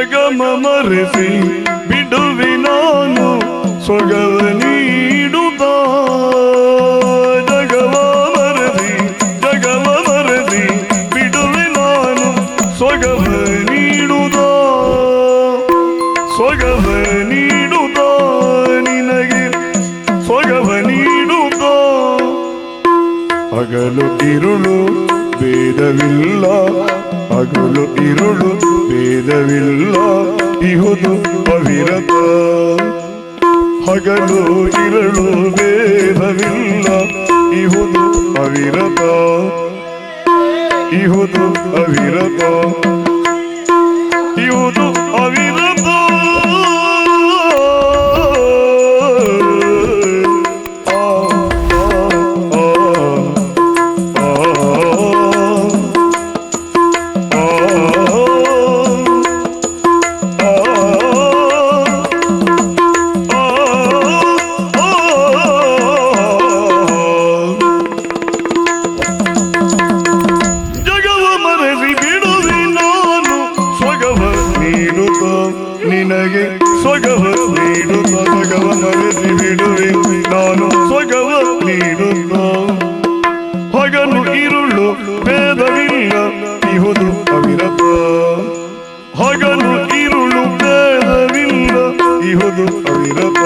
ಮರೆಸಿ ಬಿಡುವಿ ನಾನು ಸೊಗವ ನೀಡುತ್ತ ಜಗವ ಮರೆಸಿ ಜಗವ ಮರೆಸಿ ಬಿಡುವಿ ನಾನು ಸೊಗವ ನೀಡುತ್ತ ಸೊಗವ ನೀಡುತ್ತ ನಿನಗೆ ಸೊಗವ ನೀಡುತ್ತ ಹಗಲು ತಿರುಳು, ಭೇದವಿಲ್ಲ. ಹಗಲು ಇರುಳು ಭೇದವಿಲ್ಲ ಇಹುದು ಅವಿರತ ಹಗಲು ಇರಳು ಭೇದವಿಲ್ಲ ಇಹುದು ಅವಿರತ ಇಹುದು ಅವಿರತ. ಇಹುದು ಅವಿರತ. ನಿನಗೆ ಸ್ವಗವ ನೀಡುತ್ತ ಸ್ವಗವ ಮರೆಸಿ ಬಿಡುವೆ. ನಾನು ಸ್ವಗವ ನೀಡುತ್ತ? ಹಗಲು ಇರುಳು, ಭೇದವಿಲ್ಲ ಇಹುದು ಅವಿರತ. ಹಗಲು ಇರುಳು, ಭೇದವಿಲ್ಲ ಇಹುದು ಅವಿರತ.